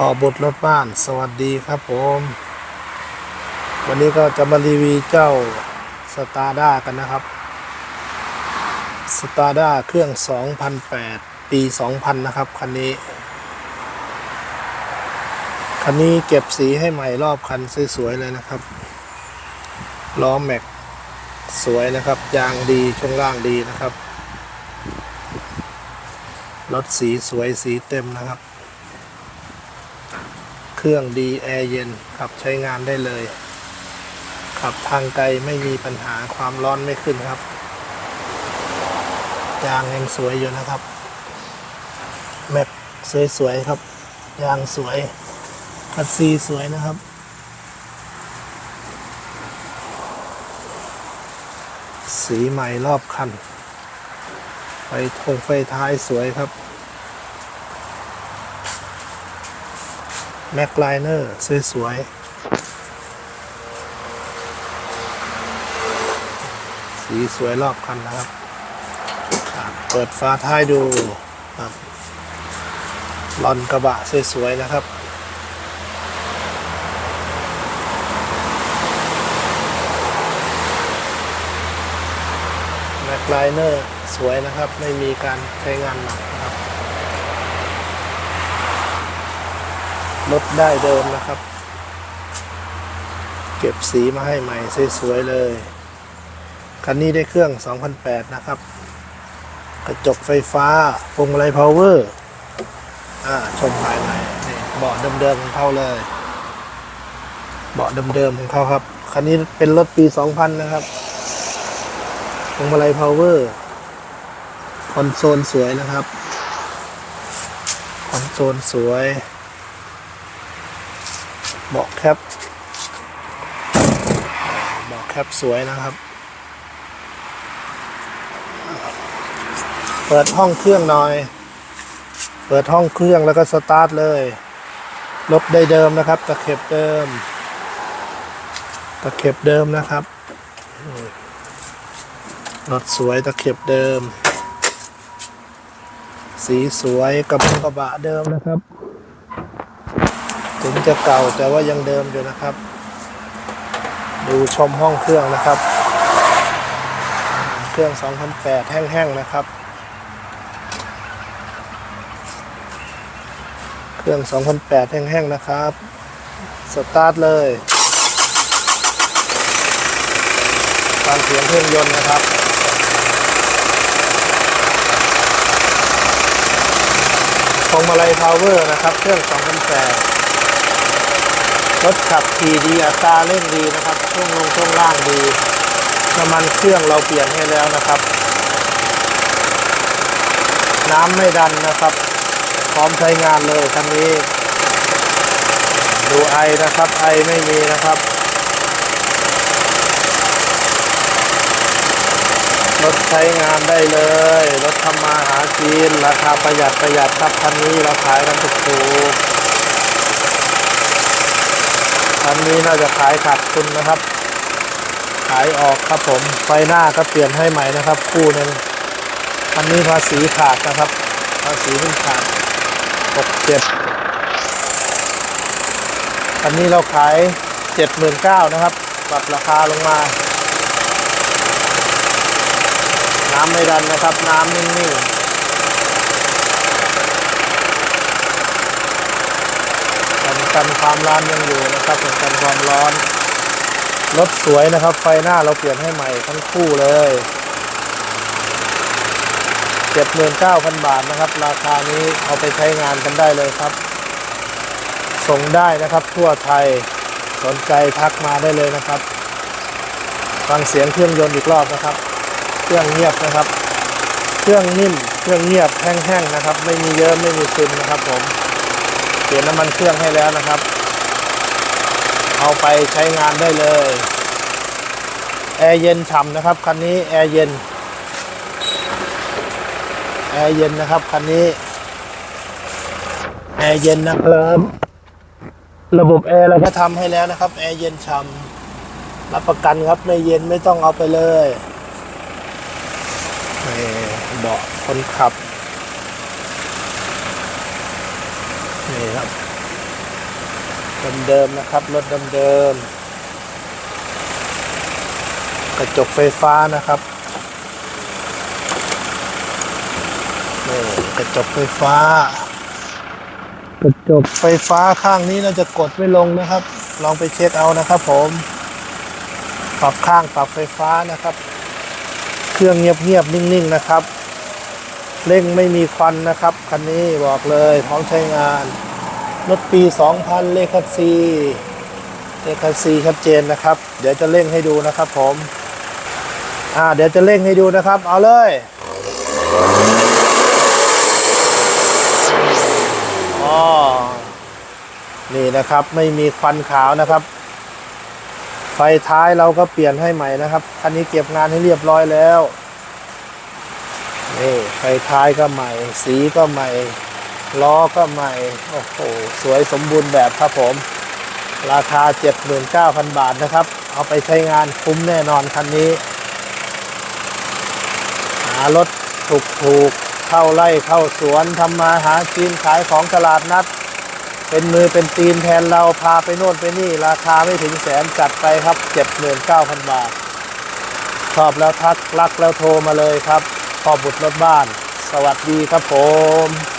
ออบทรถบ้านสวัสดีครับผม วันนี้ก็จะมารีวิวเจ้าสตาร์ด้ากันนะครับสตาร์ด้าเครื่อง 2008 ปี 2000 นะครับ คันนี้ คันนี้เก็บสีให้ใหม่รอบคันสวยๆเลยนะครับ ล้อแม็กสวยนะครับ ยางดีช่วงล่างดีนะครับ รถสีสวยสีเต็มนะครับ เครื่องดีแอร์เย็นขับใช้งานได้เลย ขับทางไกลไม่มีปัญหาความร้อนไม่ขึ้นครับยางยังสวยอยู่นะครับ แม็กสวยๆครับ ยางสวยคัดซีสวยนะครับ สีใหม่รอบคัน ไฟทงไฟท้ายสวยครับ แม็กไลเนอร์สวยๆสีสวยรอบคันนะครับ เปิดฟ้าท้ายดูครับลอนกระบะสวยๆนะครับแม็กไลเนอร์สวยนะครับ ไม่มีการใช้งานหนักนะค รถได้เดิมนะครับ เก็บสีมาให้ใหม่สวยๆเลย คันนี้ได้เครื่อง 2008 นะครับ กระจกไฟฟ้าพวงมาลัยพาวเวอร์อ่าชมภายในนี่เบาะเดิมๆของเขาเลย เบาะเดิมๆของเขาครับ คันนี้เป็นรถปี 2000 นะครับพวงมาลัยพาวเวอร์คอนโซลสวยนะครับ คอนโซลสวย เบาะแคปเบาะแคปสวยนะครับ เปิดห้องเครื่องหน่อย เปิดห้องเครื่องแล้วก็สตาร์ทเลยรถได้เดิมนะครับ ตะเข็บเดิม ตะเข็บเดิมนะครับรถสวยตะเข็บเดิม สีสวยกระบะกระบะเดิมนะครับ ถึงจะเก่าแต่ว่ายังเดิมอยู่นะครับ ดูชมห้องเครื่องนะครับ เครื่อง 2008 แห้งๆนะครับ เครื่อง 2008 แห้งๆนะครับ สตาร์ทเลยฟังเสียงเครื่องยนต์นะครับพวงมาลัยพาวเวอร์นะครับ เครื่อง 2008 รถขับขี่ดีอัตราเร่งดีนะครับช่วงลงช่วงล่างดีน้ำมันเครื่องเราเปลี่ยนให้แล้วนะครับ น้ำไม่ดันนะครับ พร้อมใช้งานเลยคันนี้ ดูไอนะครับไอไม่มีนะครับรถใช้งานได้เลย รถทำมาหากินราคาประหยัดประหยัดครับคันนี้เราขายกันถูกๆ คันนี้น่าจะขายขาดทุนนะครับ ขายออกครับผมไฟหน้าก็เปลี่ยนให้ใหม่นะครับ คู่หนึ่งคันนี้ภาษีขาดนะครับ ภาษีเพิ่งขาดหกเจ็ดคันนี้เราขายเจ็ดหมื่นเก้านะครับปรับราคาลงมา น้ำไม่ดันนะครับ น้ำนิ่งๆ กันความร้อนยังอยู่นะครับกันกันความร้อนรถสวยนะครับ ไฟหน้าเราเปลี่ยนให้ใหม่ทั้งคู่เลย79,000บาทนะครับ ราคานี้เอาไปใช้งานกันได้เลยครับ ส่งได้นะครับทั่วไทยสนใจทักมาได้เลยนะครับ ฟังเสียงเครื่องยนต์อีกรอบนะครับ เครื่องเงียบนะครับ เครื่องนิ่ม เครื่องเงียบแห้งๆนะครับ ไม่มีเยอะไม่มีซึมนะครับผม เปลี่ยนน้ำมันเครื่องให้แล้วนะครับ เอาไปใช้งานได้เลย แอร์เย็นฉ่ำนะครับคันนี้แอร์เย็น แอร์เย็นนะครับคันนี้ แอร์เย็นนะครับระบบแอร์เราก็ทำให้แล้วนะครับ แอร์เย็นฉ่ำรับประกันครับไม่เย็นไม่ต้องเอาไปเลยเบาะคนขับ นี่ครับเดิมๆนะครับ รถเดิมๆกระจกไฟฟ้านะครับนี่กระจกไฟฟ้า กระจกไฟฟ้าข้างนี้เราจะกดไม่ลงนะครับ ลองไปเช็คเอานะครับ ผม ปรับข้างปรับไฟฟ้านะครับ เครื่องเงียบๆนิ่งๆนะครับ เร่งไม่มีควันนะครับ คันนี้บอกเลยพร้อมใช้งานรถปี 2000 เลขคัสซีเลขคัสซีชัดเจนนะครับ เดี๋ยวจะเร่งให้ดูนะครับผม อ่า เดี๋ยวจะเร่งให้ดูนะครับ เอาเลยอ๋อนี่นะครับไม่มีควันขาวนะครับ ไฟท้ายเราก็เปลี่ยนให้ใหม่นะครับ คันนี้เก็บงานให้เรียบร้อยแล้ว นี่ไฟท้ายก็ใหม่ สีก็ใหม่ ล้อก็ใหม่ โอ้โห สวยสมบูรณ์แบบครับผม ราคา 79,000 บาทนะครับ เอาไปใช้งานคุ้มแน่นอนคันนี้ หารถถูกถูกเข้าไร่เข้าสวนทำมาหากินขายของตลาดนัด เป็นมือเป็นตีนแทนเราพาไปโน่นไปนี่ ราคาไม่ถึงแสนจัดไปครับ 79,000 บาท ชอบแล้วทักรักแล้วโทรมาเลยครับ พ่อบุตรรถบ้าน สวัสดีครับผม